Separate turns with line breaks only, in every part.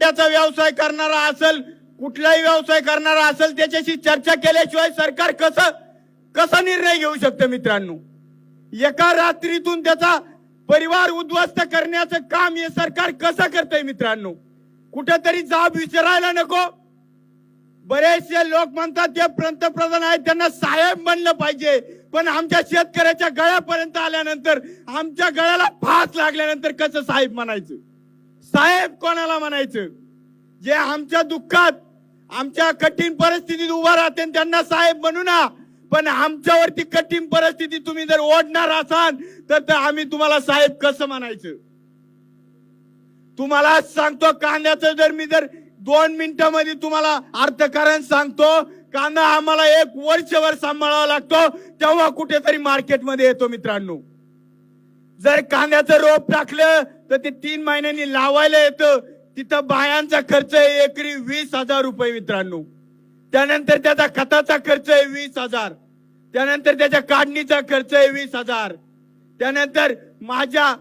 कांद्याचा व्यवसाय करणारा असेल कुठलाही व्यवसाय करणारा असेल त्याच्याशी चर्चा केल्याशिवाय सरकार कसं कसा निर्णय घेऊ शकतं मित्रांनो? एका रात्रीतून त्याचा परिवार उद्ध्वस्त करण्याचं काम हे सरकार कसं करतंय मित्रांनो? कुठेतरी जाब विचारायला नको. बरेचसे लोक म्हणतात जे पंतप्रधान आहेत त्यांना साहेब म्हणलं पाहिजे. पण आमच्या शेतकऱ्याच्या गळ्यापर्यंत आल्यानंतर आमच्या गळ्याला फास लागल्यानंतर कसं साहेब म्हणायचं? साहेब कोणाला म्हणायचं? जे आमच्या दुःखात आमच्या कठीण परिस्थितीत उभा राहते त्यांना साहेब म्हणू ना पण आमच्यावरती कठीण परिस्थिती तुम्ही जर ओढणार असाल तर आम्ही तुम्हाला साहेब कसं म्हणायचं? तुम्हाला सांगतो कांद्याचं जर मी जर दोन मिनिटांमध्ये तुम्हाला अर्थकारण सांगतो कांदा आम्हाला एक वर्षभर सांभाळावा लागतो तेव्हा कुठेतरी मार्केटमध्ये येतो मित्रांनो. जर कांद्याचं रोप टाकलं तर ते तीन महिन्यांनी लावायला येतं. तिथं बायांचा खर्च आहे एकरी वीस हजार रुपये मित्रांनो. त्यानंतर त्याचा खताचा खर्च आहे वीस हजार. त्यानंतर त्याच्या काढणीचा खर्च आहे वीस हजार. त्यानंतर माझ्या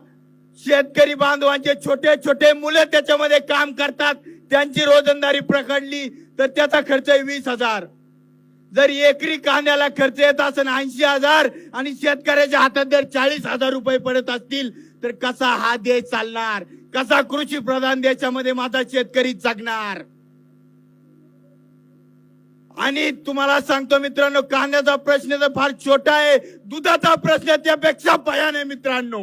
शेतकरी बांधवांचे छोटे छोटे मुलं त्याच्यामध्ये काम करतात. त्यांची रोजंदारी प्रकडली तर त्याचा खर्च आहे वीस हजार. जर एकरी कांद्याला खर्च येत असेल ऐंशी हजार आणि शेतकऱ्याच्या हातात जर चाळीस हजार रुपये पडत असतील तर कसा हा देश चालणार? कसा कृषी प्रधान देशामध्ये माझा शेतकरी जगणार? आणि तुम्हाला सांगतो मित्रांनो कांद्याचा प्रश्न तर फार छोटा आहे. दुधाचा प्रश्न त्यापेक्षा भयान आहे मित्रांनो.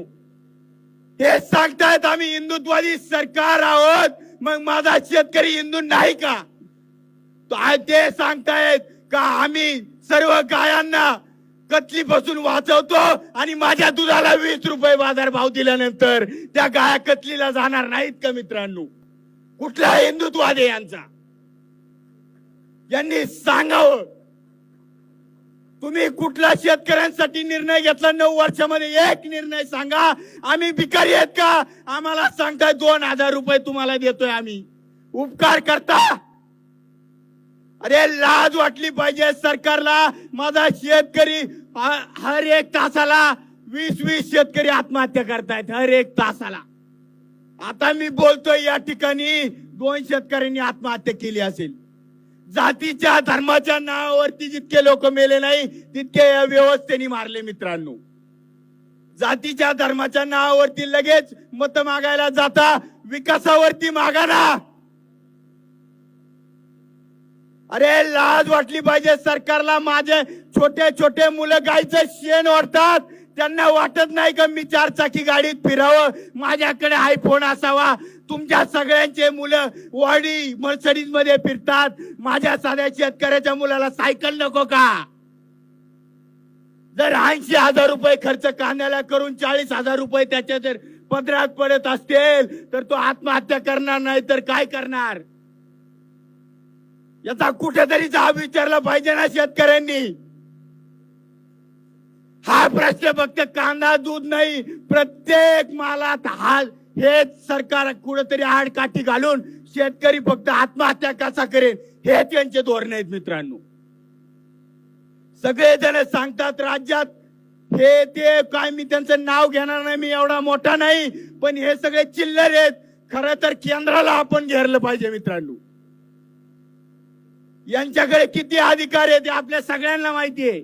हे सांगतायत आम्ही हिंदुत्वादी सरकार आहोत. मग माझा शेतकरी हिंदू नाही का? ते सांगतायत का आम्ही सर्व गायांना कतलीपासून वाचवतो आणि माझ्या दुधाला वीस रुपये बाजार भाव दिल्यानंतर त्या गाया कतलीला जाणार नाहीत का मित्रांनो? कुठला हिंदुत्वाद आहे यांचा? यांनी सांगावं. तुम्ही कुठला शेतकऱ्यांसाठी निर्णय घेतला? नऊ वर्षामध्ये एक निर्णय सांगा. आम्ही भिकारी आहेत का? आम्हाला सांगताय दोन हजार रुपये तुम्हाला देतोय आम्ही. उपकार करता. अरे लाज वाटली पाहिजे सरकारला. माझा शेतकरी हर एक तासाला वीस वीस शेतकरी आत्महत्या करतायत हर एक तासाला. आता मी बोलतोय या ठिकाणी दोन शेतकऱ्यांनी आत्महत्या केली असेल. जातीच्या धर्माच्या नावावरती जितके लोक मेले नाही तितके या व्यवस्थेने मारले मित्रांनो. जातीच्या धर्माच्या नावावरती लगेच मत मागायला जाता विकासावरती मागा ना. अरे लाज वाटली पाहिजे सरकारला. माझे छोटे छोटे मुलं गायचं शेण ओढतात. त्यांना वाटत नाही का मी चार चाकी गाडीत फिरावं? माझ्याकडे आयफोन असावा. तुमच्या सगळ्यांचे मुलं वाडी मर्सडीजमध्ये फिरतात. माझ्या साध्या शेतकऱ्याच्या मुलाला सायकल नको का? जर ऐंशी हजार रुपये खर्च कांद्याला करून चाळीस हजार रुपये त्याच्या जर पदरात पडत असतील तर तो आत्महत्या करणार नाही तर काय करणार? याचा कुठेतरी जाब विचारला पाहिजे ना शेतकऱ्यांनी. हा प्रश्न फक्त कांदा दूध नाही प्रत्येक मालात हा हेच सरकार कुठेतरी आडकाठी घालून शेतकरी फक्त आत्महत्या कसा करेल हे त्यांचे धोरण आहेत मित्रांनो. सगळे जण सांगतात राज्यात हे ते काय मी त्यांचं नाव घेणार नाही मी एवढा मोठा नाही पण हे सगळे चिल्लर आहेत. खरं तर केंद्राला आपण घेरलं पाहिजे मित्रांनो. यांच्याकडे किती अधिकार आहेत ते आपल्या सगळ्यांना माहिती आहे.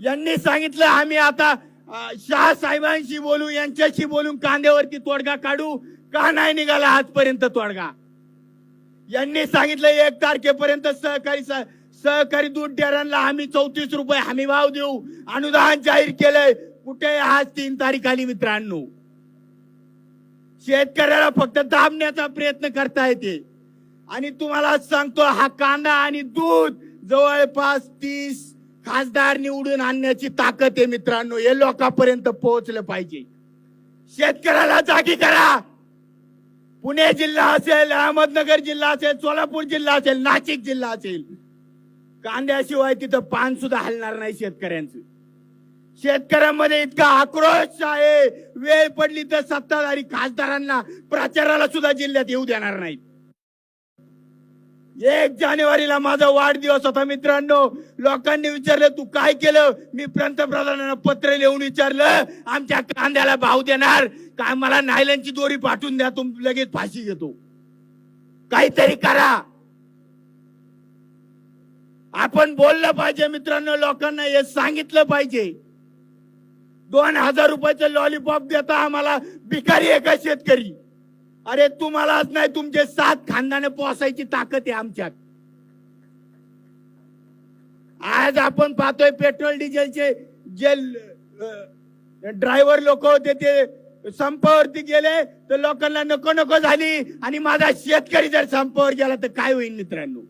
यांनी सांगितलं आम्ही आता शाह शहा साहेबांशी बोलू यांच्याशी बोलून कांद्यावरती तोडगा काढू का नाही निघाला आजपर्यंत तोडगा? यांनी सांगितलं एक तारखेपर्यंत सहकारी सहकारी दूध डेअरांना आम्ही चौतीस रुपये हमी भाव देऊ. अनुदान जाहीर केलंय. कुठे आज तीन तारीख आली मित्रांनो? शेतकऱ्याला फक्त दाबण्याचा प्रयत्न करता येते आणि तुम्हाला सांगतो हा कांदा आणि दूध जवळपास तीस खासदार निवडून आणण्याची ताकद आहे मित्रांनो. हे लोकांपर्यंत पोहोचलं पाहिजे. शेतकऱ्याला जागी करा. पुणे जिल्हा असेल अहमदनगर जिल्हा असेल सोलापूर जिल्हा असेल नाशिक जिल्हा असेल कांद्याशिवाय तिथं पान सुद्धा हलणार नाही शेतकऱ्यांचं. शेतकऱ्यांमध्ये इतका आक्रोश आहे. वेळ पडली तर सत्ताधारी खासदारांना प्रचाराला सुद्धा जिल्ह्यात येऊ देणार नाहीत. एक जानेवारीला माझा वाढदिवस होता मित्रांनो. लोकांनी विचारलं तू काय केलं? मी पंतप्रधानांना पत्र लिहून विचारलं आमच्या कांद्याला भाव देणार. काय मला नायलनची दोरी पाठवून द्या तुम लगेच फाशी घेतो. काहीतरी करा. आपण बोललं पाहिजे मित्रांनो लोकांना हे सांगितलं पाहिजे. दोन हजार रुपयाचं लॉलीपॉप देता आम्हाला भिकारी एका शेतकरी. अरे तुम्हालाच नाही तुमचे सात खानदाने पोसायची ताकद आहे आमच्यात. आज आपण पाहतोय पेट्रोल डिझेलचे जे ड्रायव्हर लोक होते ते संपावरती गेले तर लोकांना नको नको झाली. आणि माझा शेतकरी जर संपावर गेला तर काय होईल मित्रांनो?